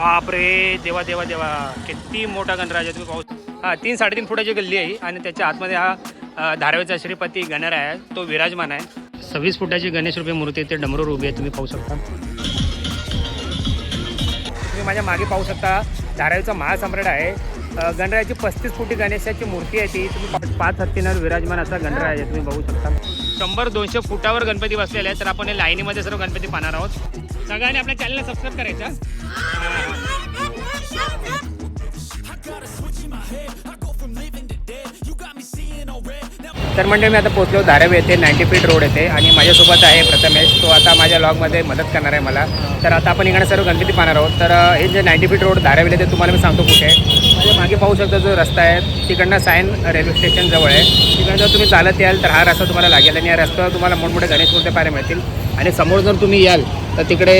बापरे देवा देवा देवा. किती मोठा गणराज आहे तुम्ही पाहू हा तीन साडेतीन फुटाची गल्ली आहे आणि त्याच्या आतमध्ये हा धारावीचा श्रीपती गणर आहे. तो विराजमान आहे. सव्वीस फुटाची गणेश रुपये मूर्ती आहे, ते डमरूर उभी आहे तुम्ही पाहू शकता. तुम्ही माझ्या मागे पाहू शकता धारावीचा महासम्राट आहे. गणरायाची पस्तीस फुटी गणेशाची मूर्ती आहे ती. तुम्ही पाच हत्तींवर विराजमान असा गणराज आहे तुम्ही बघू शकता. शंभर दोनशे फुटावर गणपती बसलेले आहेत तर आपण हे लाईनीमध्ये सर्व गणपती पाहणार आहोत. सगळ्यांनी आपल्या चॅनलला सबस्क्राईब करायचं. तर म्हणजे मी आता पोचलो धारावी येथे नाईन्टी फीट रोड येथे आणि माझ्यासोबत आहे प्रथमेश. तो आता माझ्या लॉगमध्ये मदत करणार आहे मला. तर आता आपण इकडे सर्व गणपती पाहणार आहोत. तर हे जे नाईन्टी फीट रोड धारावीला ते तुम्हाला मी सांगतो कुठे. आहे मागे पाहू शकता जो रस्ता आहे तिकडनं सायन रेल्वे स्टेशन जवळ आहे. तिकडनं जर तुम्ही चालत याल तर हा रस्ता तुम्हाला लागेल आणि या रस्त्यावर तुम्हाला मोठमोठे गणेश मूर्ती पाहायला मिळतील. आणि समोर जर तुम्ही याल तर तिकडे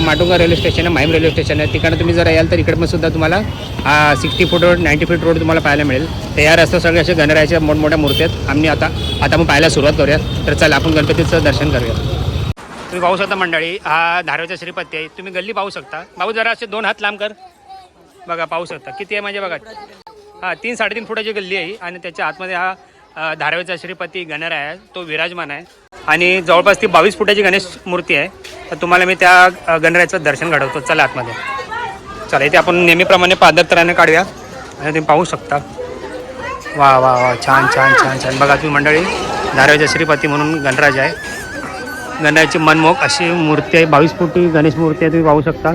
माटुंगा रेल्वे स्टेशन आहे माहीम रेल्वे स्टेशन आहे. तिकडं तुम्ही जर याल तर इकडे पण सुद्धा तुम्हाला sixty foot road ninety foot road तुम्हाला पाहायला मिळेल. तर या रस्त्यावर सगळे असे गणरायाच्या मोठमोठ्या मूर्ती आहेत. आम्ही आता आता आपण पाहायला सुरुवात करूया तर चला आपण गणपतीचं दर्शन करूया तुम्ही पाहू शकता मंडळी हा धारवेचा श्रीपती आहे. तुम्ही गल्ली पाहू शकता. भाऊ जरा असे दोन हात लांब कर. बघा पाहू शकता. किती आहे म्हणजे बघा. हा तीन साडेतीन फुटाची गल्ली आहे आणि त्याच्या आतमध्ये हा धारवेचा धारावीचा श्रीपती गणराय आहे. तो विराजमान आहे. आणि जवळपास ती बावीस फुटाची गणेश मूर्ती आहे. तर तुम्हाला मी त्या गणरायाचं दर्शन घडवतो. चला आतमध्ये. चला इथे आपण नेहमीप्रमाणे पादत्राने काढूया. आणि तुम्ही पाहू शकता. वा वा वा छान छान छान छान. बघा तुम्ही मंडळी धारावीचा श्रीपती म्हणून गणराज आहे. गणरायाची मनमोहक अशी मूर्ती आहे. बावीस फुटी गणेश मूर्ती आहे तुम्ही पाहू शकता.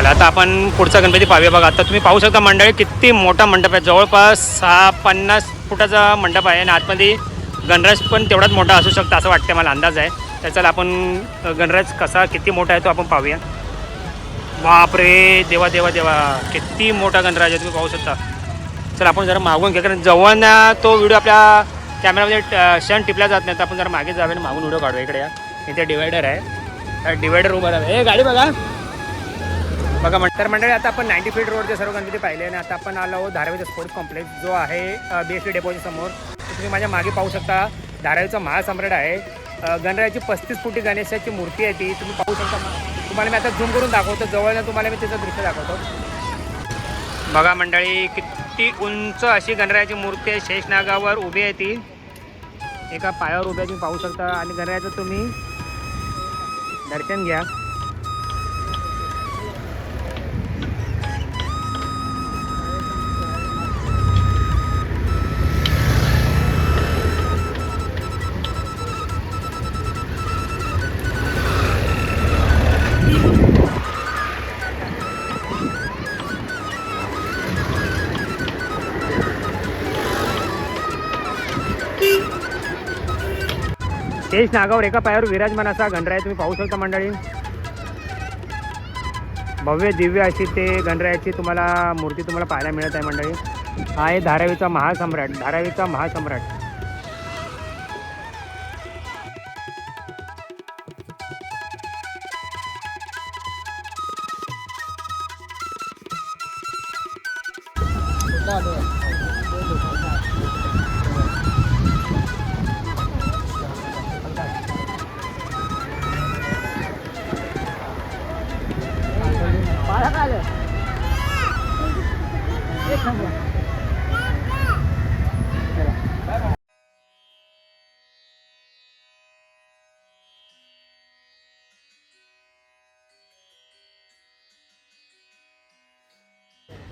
चला आता आपण पुढचा गणपती पाहूया. बघा आता तुम्ही पाहू शकता मंडळी किती मोठा मंडप आहे. जवळपास सहा पन्नास फुटाचा मंडप आहे. आणि आतमध्ये गणराज पण तेवढाच मोठा असू शकता असं वाटतं मला. अंदाज आहे. तर चला आपण गणराज कसा किती मोठा आहे तो आपण पाहूया. बापरे! देवा देवा देवा. किती मोठा गणराज आहे तुम्ही पाहू शकता. चला आपण जरा मागून घ्या. कारण जवळ तो व्हिडिओ आपल्या कॅमेरामध्ये क्षण टिपला जात नाही. तर आपण जरा मागे जावे आणि मागून व्हिडिओ काढूया. इकडे या. इथे डिवायडर आहे. डिवायडर उभा राहा हे गाडी बघा. बघा म्हण तर मंडळी आता आपण नाईन्टी फीट रोडचे सर्व गणपती पाहिले आणि आता आपण आलो धारावीचा स्पोर्ट्स कॉम्प्लेक्स जो आहे बी एस टी डेपोच्या समोर. तुम्ही माझ्या मागे पाहू शकता धारावीचा महासम्राट आहे. गणरायाची पस्तीस फुटी गणेशाची मूर्ती आहे ती. तुम्ही पाहू शकता तुम्हाला मी आता झूम करून दाखवतो. जवळनं तुम्हाला मी त्याचं दृश्य दाखवतो. बघा मंडळी किती उंच अशी गणरायाची मूर्ती आहे. शेषनागावर उभी आहे ती. एका पायावर उभ्या तुम्ही पाहू शकता. आणि गणरायाचं तुम्ही दर्शन घ्या. तेच नागावर एका पायावर विराजमान असा गणराय तुम्ही पाहू शकता मंडळी. भव्य दिव्य अशी ते गणरायाची तुम्हाला मूर्ती तुम्हाला पाहायला मिळत आहे मंडळी. हा आहे धारावीचा महासम्राट धारावीचा महासम्राट.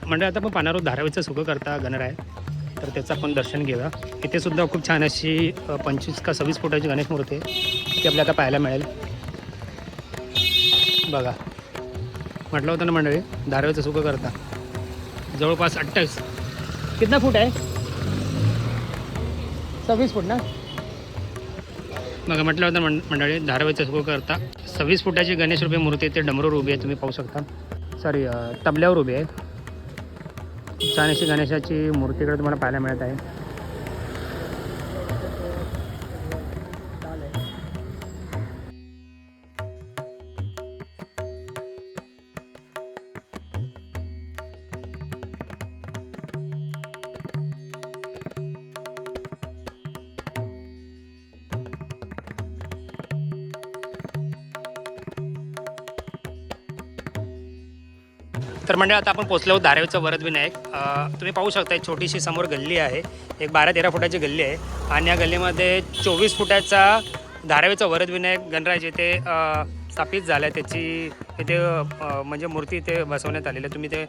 म्हणजे आता आपण पाहणार धारावीचं सुख करता गणर आहे तर त्याचं आपण दर्शन घेऊया. इथे सुद्धा खूप छान अशी पंचवीस का सव्वीस फुटाची गणेश मूर्ती आहे. ती आपल्याला आता पाहायला मिळेल. बघा. म्हटलं होतं ना मंडळी धारावीचं सुख करता. जवळपास अठ्ठावीस. कितना फूट आहे? सव्वीस फूट ना? मग म्हटलं होतं मंडळी धारावीचं सुरू करता सव्वीस फुटाची गणेश रुपये मूर्ती ते डमरूवर उभी आहे तुम्ही पाहू शकता. सॉरी तबल्यावर उभी आहे. छान अशी गणेशाची मूर्ती इकडे तुम्हाला पाहायला मिळत आहे. तर म्हणजे आता आपण पोचलो धारावीचं वरद विनायक तुम्ही पाहू शकता एक छोटीशी समोर गल्ली आहे. एक बारा तेरा फुटाची गल्ली आहे. आणि या गल्लीमध्ये चोवीस फुटाचा धारावीचा वरद विनायक गणराज इथे स्थापित झाला आहे त्याची इथे म्हणजे मूर्ती इथे बसवण्यात आलेली आहे. तुम्ही ते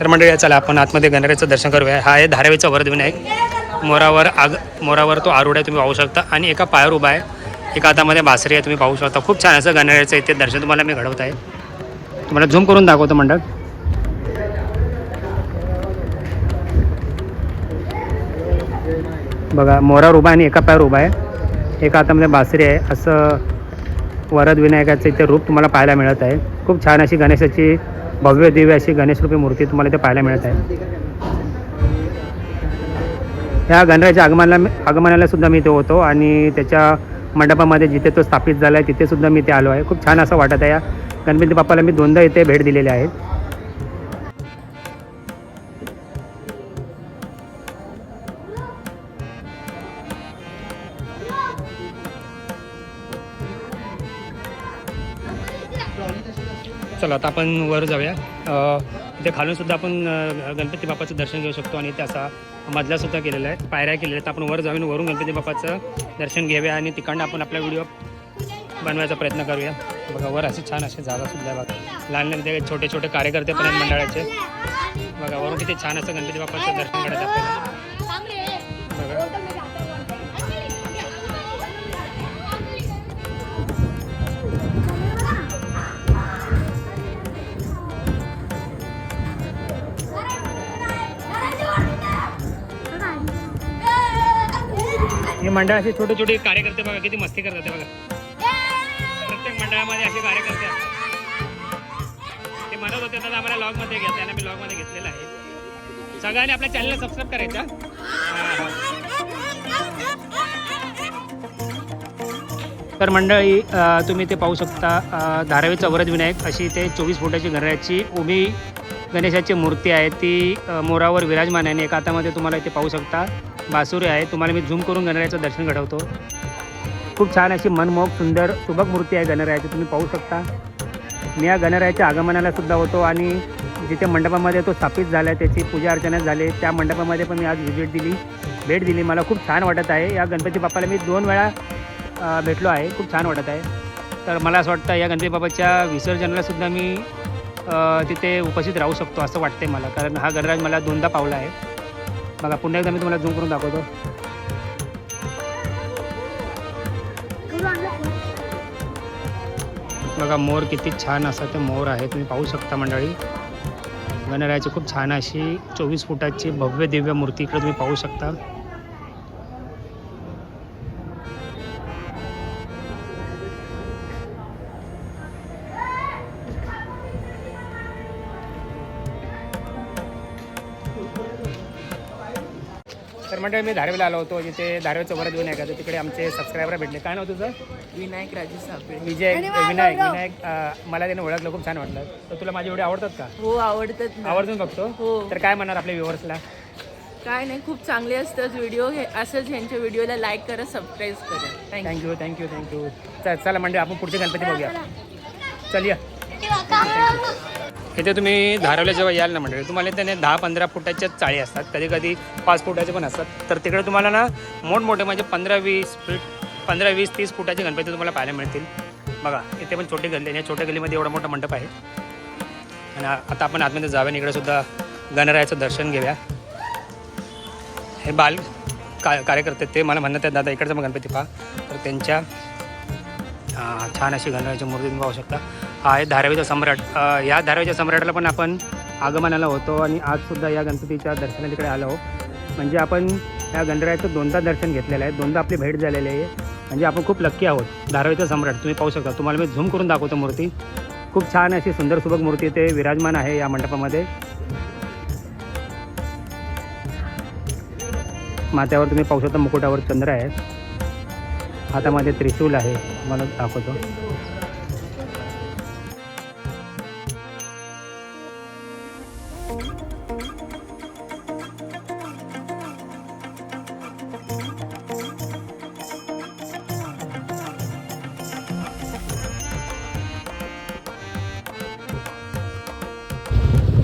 तर मंडळी चला आपण आतमध्ये गणरायाचं दर्शन करूया. हा आहे धारावीचा वरद विनायक मोरावर आग मोरावर तो आरूढ आहे तुम्ही पाहू शकता. आणि एका पायावर उभा आहे. एका हातामध्ये बासरी आहे तुम्ही पाहू शकता. खूप छान असं गणरायाचं इथे दर्शन तुम्हाला मी घडवत आहे. तुम्हाला झूम करून दाखवतो मंडळ बघा मोरावर उभा आणि एका पायावर उभा आहे. एका हातामध्ये बासरी आहे. असं वरद विनायकाचं इथे रूप तुम्हाला पाहायला मिळत आहे. खूप छान अशी गणेशाची भव्य दिव्य अशी गणेशरूपी मूर्ती तुम्हाला इथे पाहायला मिळत आहे. ह्या गणरायाच्या आगमनाला आगमनाला सुद्धा मी इथे होतो आणि त्याच्या मंडपामध्ये जिथे तो स्थापित झाला आहे तिथे सुद्धा मी इथे आलो आहे. खूप छान असं वाटत आहे. या गणपती बाप्पाला मी दोनदा इथे भेट दिलेली आहे. चला आता आपण वर जाऊया. इथे खालून सुद्धा आपण गणपती बाप्पाचं दर्शन घेऊ शकतो आणि त्याचा मधला सुद्धा केलेला आहे. पायऱ्या केलेल्या आहेत. आपण वर जाऊन वरून गणपती बाप्पाचं दर्शन घेऊया आणि तिकडनं आपण आपला व्हिडिओ बनवायचा प्रयत्न करूया. बघा वर अशी छान अशी जागा सुद्धा आहे बघा. लहान लहान ते छोटे छोटे कार्यकर्ते पण आहेत मंडळाचे. बघा वरून किती छान असं गणपती बाप्पाचं दर्शन घडत आपल्याला हे मंडळाचे छोटे छोटे कार्यकर्ते बघा किती मस्ती करतात ते बघा. प्रत्येक मंडळामध्ये असे कार्यकर्ते असतात ते म्हणत होते तर आम्हाला लॉगमध्ये घ्या त्यांना मी लॉगमध्ये घेतलेलं आहे. सगळ्यांनी आपल्या चॅनलला सबस्क्राईब करायचा तर मंडळी तुम्ही ते पाहू शकता धारावी चौरज विनायक अशी ते चोवीस फुटाची घराची उभी गणेशाची मूर्ती आहे. ती मोरावर विराजमान आहे आणि एका हातामध्ये तुम्हाला इथे पाहू शकता. बासुरी आहे. तुम्हाला मी झूम करून गणरायाचं दर्शन घडवतो. खूप छान अशी मनमोहक सुंदर सुबक मूर्ती आहे गणरायाची. तुम्ही पाहू शकता. मी या गणरायाच्या आगमनाला सुद्धा होतो आणि जिथे मंडपामध्ये तो स्थापित झाला आहे त्याची पूजा अर्चना झाली. त्या मंडपामध्ये पण मी आज व्हिजिट दिली भेट दिली. मला खूप छान वाटत आहे. या गणपती बाप्पाला मी दोन वेळा भेटलो आहे. खूप छान वाटत आहे. तर मला असं वाटतं या गणपती बाप्पाच्या विसर्जनालासुद्धा मी तिथे उपस्थित राहू शकतो असं वाटते मला. कारण हा गणराज मला दोनदा पावला आहे. बघा पुन्हा एकदा मी तुम्हाला झूम करून दाखवतो. बघा मोर किती छान असा ते मोर आहे. तुम्ही पाहू शकता मंडळी. गणरायाची खूप छान अशी चोवीस फुटाची भव्य दिव्य मूर्ती इकडे तुम्ही पाहू शकता. मंडळी मी धारवीला आलो होतो. जिथे धारवीचं वरद विनायक आहे. तिकडे आमचे सबस्क्रायबर भेटले. काय नाव तुझं? विनायक राजू सापळे. विजय विनायक विनायक अं, मला त्याने ओळखलं खूप छान वाटलं. तर तुला माझे व्हिडिओ आवडतात का? हो आवडतात ना. आवर्जून बघतो? हो. तर काय म्हणणार आपल्या व्ह्युअर्सला काय नाही खूप चांगले असतात व्हिडिओ. हे असंच ह्यांच्या व्हिडिओला लाईक करा सबस्क्राईब करा. थँक्यू थँक्यू थँक्यू थँक्यू चला म्हणजे आपण पुढचे गणपती बघूया. चल. या. इथे तुम्ही धारावल्या जेव्हा याल ना म्हणजे तुम्हाला त्याने दहा पंधरा फुटाच्या चाळी असतात. कधी कधी पाच फुटाचे पण असतात. तर तिकडे तुम्हाला ना मोठमोठे म्हणजे पंधरा वीस फीट पंधरा वीस तीस फुटाचे गणपती तुम्हाला पाहायला मिळतील. बघा इथे पण छोटी गल्ली आणि या छोट्या गल्लीमध्ये एवढा मोठा मंडप आहे. आणि आता आपण आतमध्ये जाऊया इकडे सुद्धा गणरायाचं दर्शन घेऊया. हे बाल का कार्यकर्ते ते मला म्हणत आहेत दादा इकडचं मग गणपती पहा. तर त्यांच्या छान अशी गणरायाची मूर्ती तुम्ही पाहू शकता. हा आहे धारावीचा सम्राट. या धारावीच्या सम्राटाला पण आपण आगमनाला होतो आणि आजसुद्धा या गणपतीच्या दर्शना तिकडे आलो म्हणजे आपण या गणरायाचं दोनदा दर्शन घेतलेलं आहे. दोनदा आपली भेट झालेली आहे. म्हणजे आपण खूप लक्की आहोत. धारावीचा सम्राट तुम्ही पाहू शकता. तुम्हाला मी झूम करून दाखवतो मूर्ती. खूप छान अशी सुंदर सुबक मूर्ती ते विराजमान आहे या मंडपामध्ये. माथ्यावर तुम्ही पाहू शकता मुकुटावर चंद्र आहे. हातामध्ये त्रिशूल आहे मला दाखवतो.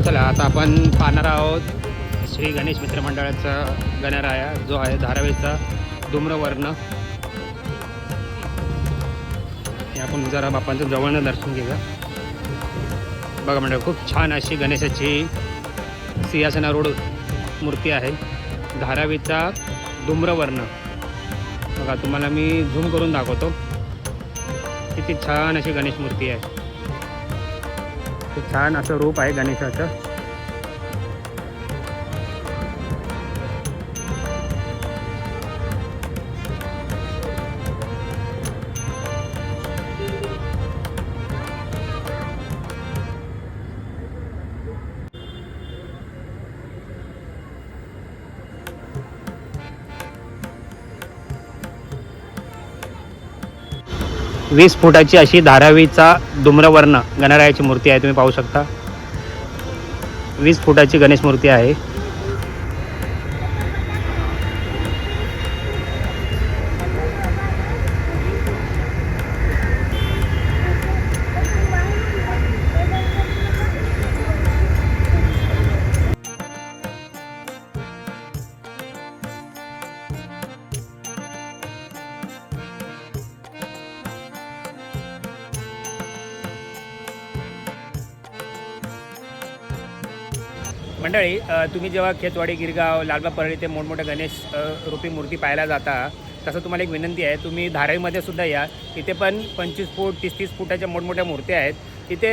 चला आता आपण पाहणार आहोत श्री गणेश मित्रमंडळाचा गणराया जो आहे धारावीचा धूम्रवर्ण. हे आपण जरा बापांचं जवळनं दर्शन घेऊया. बघा म्हणजे खूप छान अशी गणेशाची सिंहासनारूढ मूर्ती आहे. धारावीचा धूम्रवर्ण. बघा तुम्हाला मी झूम करून दाखवतो. किती छान अशी गणेश मूर्ती आहे. छान असं रूप आहे गणेशाचं. वीस फुटाची अशी धारावीचा धूम्रवर्ण गणरायाची मूर्ती आहे तुम्ही पाहू शकता. वीस फुटाची गणेश मूर्ती आहे. मंडळी तुम्ही जेव्हा खेतवाडी गिरगाव लालबा परळी ते मोठमोठ्या गणेश रूपी मूर्ती पाहायला जाता तसं तुम्हाला एक विनंती आहे तुम्ही धारावीमध्ये सुद्धा या. इथे पण पंचवीस फूट तीस तीस फुटाच्या मोठमोठ्या मूर्त्या आहेत. इथे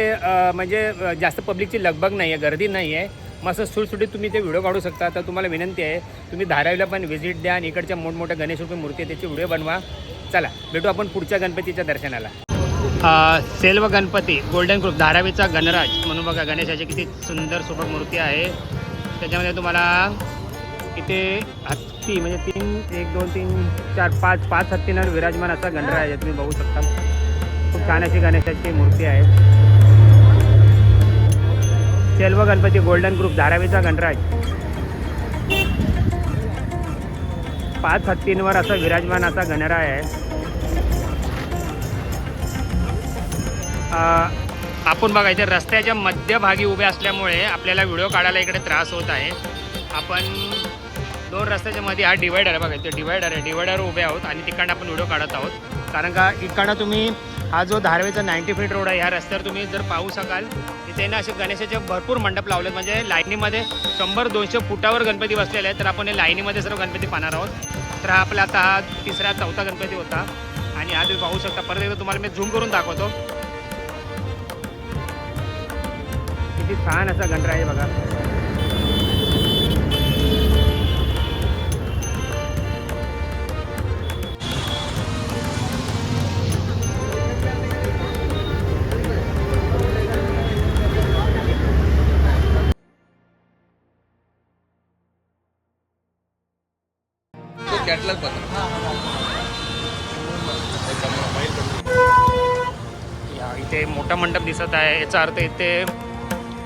म्हणजे जास्त पब्लिकची लगबग नाही आहे गर्दी नाही आहे मस्त सुटसुटीत तुम्ही ते व्हिडिओ काढू शकता. तर तुम्हाला विनंती आहे तुम्ही धारावीला पण व्हिजिट द्या आणि इकडच्या मोठमोठ्या गणेश रूपी मूर्ती आहे व्हिडिओ बनवा. चला भेटू आपण पुढच्या गणपतीच्या दर्शनाला. सेल्व गणपती गोल्डन ग्रुप धारावीचा गणराज. म्हणून बघा गणेशाची किती सुंदर सुबक मूर्ती आहे. त्याच्यामध्ये तुम्हाला इथे हत्ती म्हणजे तीन एक दोन तीन चार पाच पाच हत्तींवर विराजमान असा गणरा आहे तुम्ही बघू शकता. खूप छान अशी गणेशाची मूर्ती आहे. सेल्व गणपती गोल्डन ग्रुप धारावीचा गणराज पाच हत्तींवर असा विराजमान असा गणराय आहे. आपण बघा इथे रस्त्याच्या मध्यभागी उभे असल्यामुळे आपल्याला व्हिडिओ काढायला इकडे त्रास होत आहे. आपण दोन रस्त्याच्या मध्ये हा डिवायडर आहे बघा इथे डिवायडर आहे. डिवायडर उभे आहोत आणि तिकडनं आपण व्हिडिओ काढत आहोत. कारण का इकडनं तुम्ही हा जो धारवेचा नाईन्टी फीट रोड आहे या रस्त्यावर तुम्ही जर पाहू शकाल तिथे ना असे गणेशाचे भरपूर मंडप लावलेत. म्हणजे लाईनीमध्ये शंभर दोनशे फुटावर गणपती बसलेले आहेत. तर आपण हे लाईनीमध्ये सर्व गणपती पाहणार आहोत. तर हा आपला आता हा तिसरा चौथा गणपती होता. आणि हा तुम्ही पाहू शकता. परत एकदा तुम्हाला मी झूम करून दाखवतो. किती छान असा गणरा आहे बघा. कॅटलॉग बघा या इथे मोठा मंडप दिसत आहे. याचा अर्थ इथे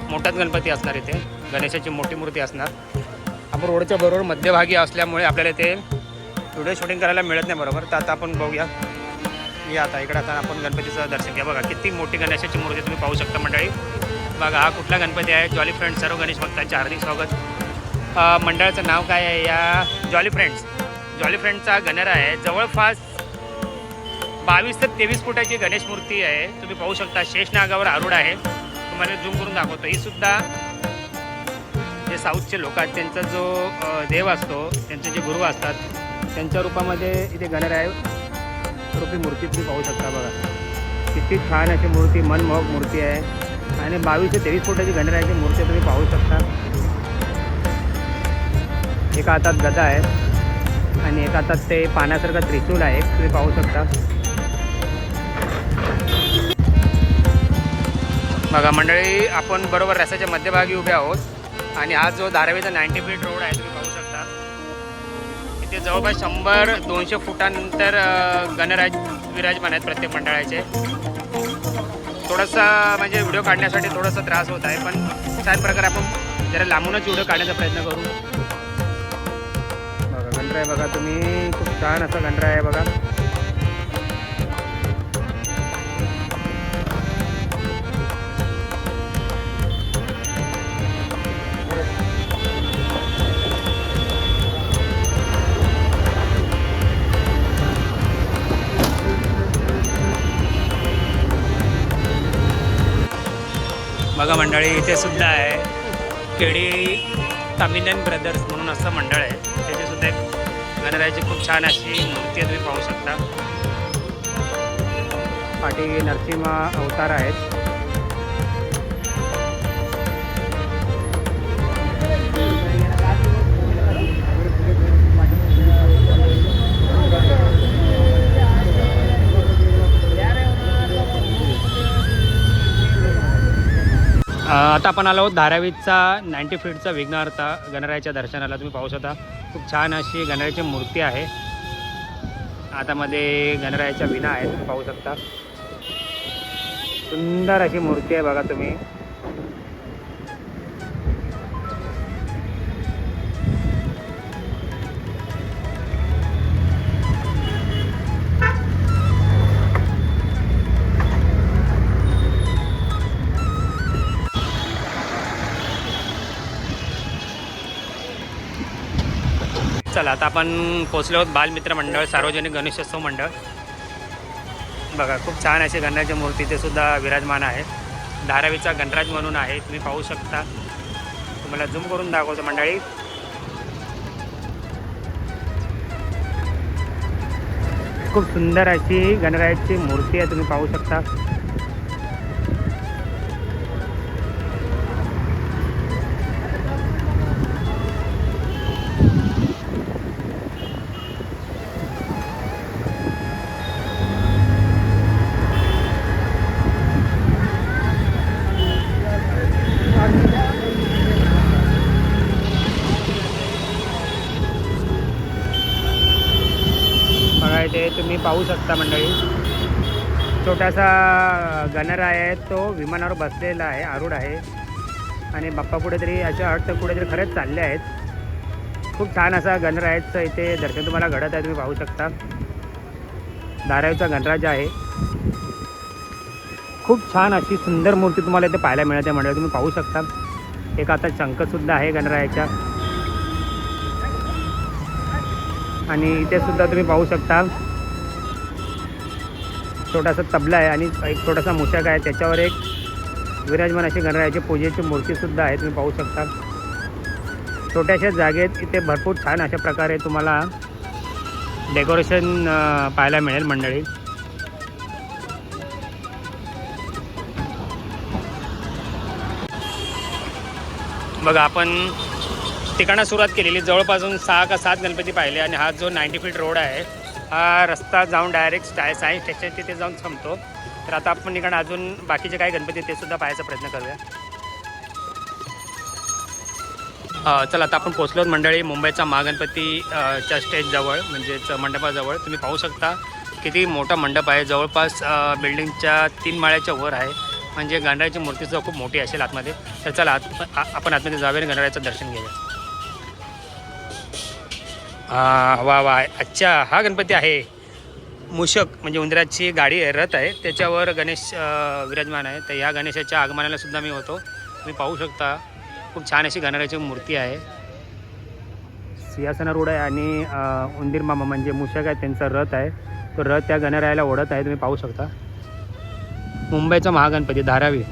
मोठाच गणपती असणार इथे. गणेशाची मोठी मूर्ती असणार. आपण रोडच्या बरोबर मध्यभागी असल्यामुळे आपल्याला इथे व्हिडिओ शूटिंग करायला मिळत नाही बरोबर. तर आता आपण बघूया. या आता इकडे आता आपण गणपतीचं दर्शन घ्या. बघा किती मोठी गणेशाची मूर्ती तुम्ही पाहू शकता मंडळी. बघा हा कुठला गणपती आहे? जॉली फ्रेंड्स सर्व गणेश भक्तांचे हार्दिक स्वागत. मंडळाचं नाव काय आहे या? जॉली फ्रेंड्स जॉली फ्रेंडचा गणर आहे. जवळपास बावीस ते तेवीस फुटाची गणेश मूर्ती आहे. तुम्ही पाहू शकता शेषनागावर आरूढ आहे. तुम्हाला झूम करून दाखवतो. ही सुद्धा जे साऊथचे लोक आहेत त्यांचा जो देव असतो त्यांचे जे गुरु असतात त्यांच्या रूपामध्ये इथे गणराय रूपी मूर्ती तुम्ही पाहू शकता बघा. किती छान अशी मूर्ती मनमोहक मूर्ती आहे. आणि बावीस ते तेवीस फुटाची गणरायाची मूर्ती तुम्ही पाहू शकता. एका हातात गदा आहे आणि एका हातात ते पाण्यासारखं त्रिशूल आहे तुम्ही पाहू शकता. बघा मंडळी आपण बरोबर रस्त्याच्या मध्यभागी उभे आहोत आणि हा जो धारावीचा नाईन्टी फीट रोड आहे तुम्ही पाहू शकता. इथे जवळपास शंभर दोनशे फुटानंतर गणराज विराजमान आहेत प्रत्येक मंडळाचे. थोडासा म्हणजे व्हिडिओ काढण्यासाठी थोडासा त्रास होत आहे पण छान प्रकारे आपण जरा लांबूनच व्हिडिओ काढण्याचा प्रयत्न करू. बघा गणराय बघा तुम्ही खूप छान असा गणराय आहे बघा. बघा मंडळी इथे सुद्धा आहे. केडी तामिलन ब्रदर्स म्हणून असं मंडळ आहे. त्याचे सुद्धा एक गणरायाची खूप छान अशी मूर्ती तुम्ही पाहू शकता. पाठी नरसिंह अवतार आहेत. आता आपण आलो धारावीचा नाईन्टी फीटचा विघ्नहर्ता गणरायाच्या दर्शनाला. तुम्ही पाहू शकता खूप छान अशी गणरायाची मूर्ती आहे. आतामध्ये गणरायाच्या विना आहेत तुम्ही पाहू शकता. सुंदर अशी मूर्ती आहे बघा तुम्ही. चला आता आपण पोचलो आहोत बालमित्र मंडळ सार्वजनिक गणेशोत्सव मंडळ. बघा खूप छान असे गणरायाच्या मूर्ती ते सुद्धा विराजमान आहेत धारावीचा गणराज म्हणून आहे तुम्ही पाहू शकता. तुम्हाला झूम करून दाखवतो मंडळी. खूप सुंदर अशी गणरायाची मूर्ती आहे तुम्ही पाहू शकता. पाहू शकता मंडळी. छोटासा गनर आहे तो विमानावर बसलेला आहे आरूढ आहे. आणि बाप्पा कुठेतरी याच्या अर्थ कुठेतरी खरंच चालले आहेत. खूप छान असा गणरायाचं इथे दर्शन तुम्हाला घडत आहे तुम्ही पाहू शकता. धारावीचा गणराज आहे. खूप छान अशी सुंदर मूर्ती तुम्हाला इथे पाहायला मिळते मंडळी तुम्ही पाहू शकता. एक आता शंखसुद्धा आहे गणरायाच्या. आणि इथे सुद्धा तुम्ही पाहू शकता. छोटासा तबला आहे आणि एक छोटासा मुशाक आहे. त्याच्यावर एक विराजमान अशी गणरायाची पूजेची मूर्तीसुद्धा आहे. तुम्ही पाहू शकता. छोट्याशा जागेत इथे भरपूर छान अशा प्रकारे तुम्हाला डेकोरेशन पाहायला मिळेल मंडळी. बघा आपण ठिकाणं सुरुवात केलेली. जवळपासून सहा का सात गणपती पाहिले आणि हा जो नाईन्टी फीट रोड आहे हा रस्ता जाऊन डायरेक्ट स्टाय सायन्स स्टेशन तिथे जाऊन थांबतो. तर आता आपण इकडं अजून बाकीचे काही गणपती आहेत ते सुद्धा पाहायचा प्रयत्न करूया. चला आता आपण पोचलो मंडळी मुंबईचा महागणपती च्या स्टेजजवळ म्हणजेच मंडपाजवळ. तुम्ही पाहू शकता किती मोठा मंडप आहे. जवळपास बिल्डिंगच्या तीन माळ्याच्या वर आहे. म्हणजे गणरायाची मूर्तीसुद्धा खूप मोठी असेल आतमध्ये. तर चला आत आपण आतमध्ये जाऊया आणि गणरायाचं दर्शन घेऊया. वा वा. अच्छा हा गणपती आहे. मूषक म्हणजे उंदराची गाडी आहे रथ आहे. त्याच्यावर गणेश विराजमान आहे. तर या गणेशाच्या आगमनाला सुद्धा मी होतो. तुम्ही पाहू शकता. खूप छान अशी गणरायाची मूर्ती आहे. सिंहासनारूढ आहे आणि उंदीर मामा म्हणजे मूषक आहे त्यांचा रथ आहे. तो रथ त्या गणरायाला ओढत आहे. तुम्ही पाहू शकता. मुंबईचा महागणपती धारावी.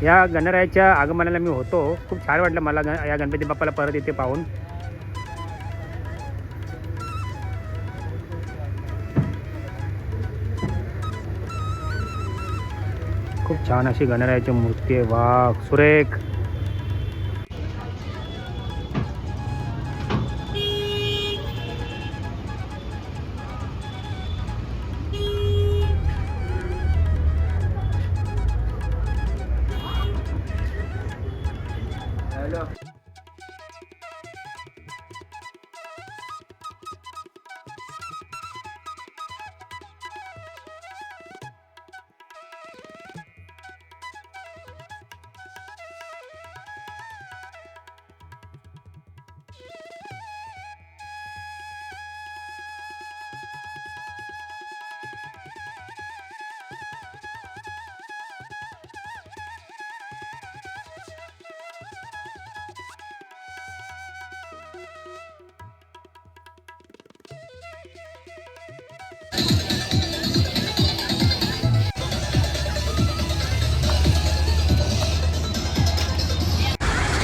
ह्या गणरायाच्या आगमनाला मी होतो. खूप छान वाटलं मला गण या गणपती बाप्पाला परत इथे पाहून. खूप छान अशी गणरायाची मूर्ती आहे. वाघ सुरेख.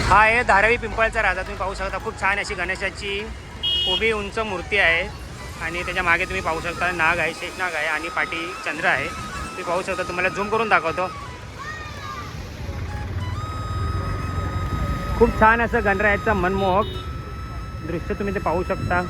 हा आहे धारावी पिंपळचा राजा. तुम्ही पाहू शकता खूप छान अशी गणेशाची उभी उंच मूर्ती आहे. आणि त्याच्यामागे तुम्ही पाहू शकता नाग आहे शेषनाग आहे आणि पाठी चंद्र आहे. तुम्ही पाहू शकता तुम्हाला झूम करून दाखवतो. खूप छान असं गणरायाचं मनमोहक दृश्य तुम्ही ते पाहू शकता.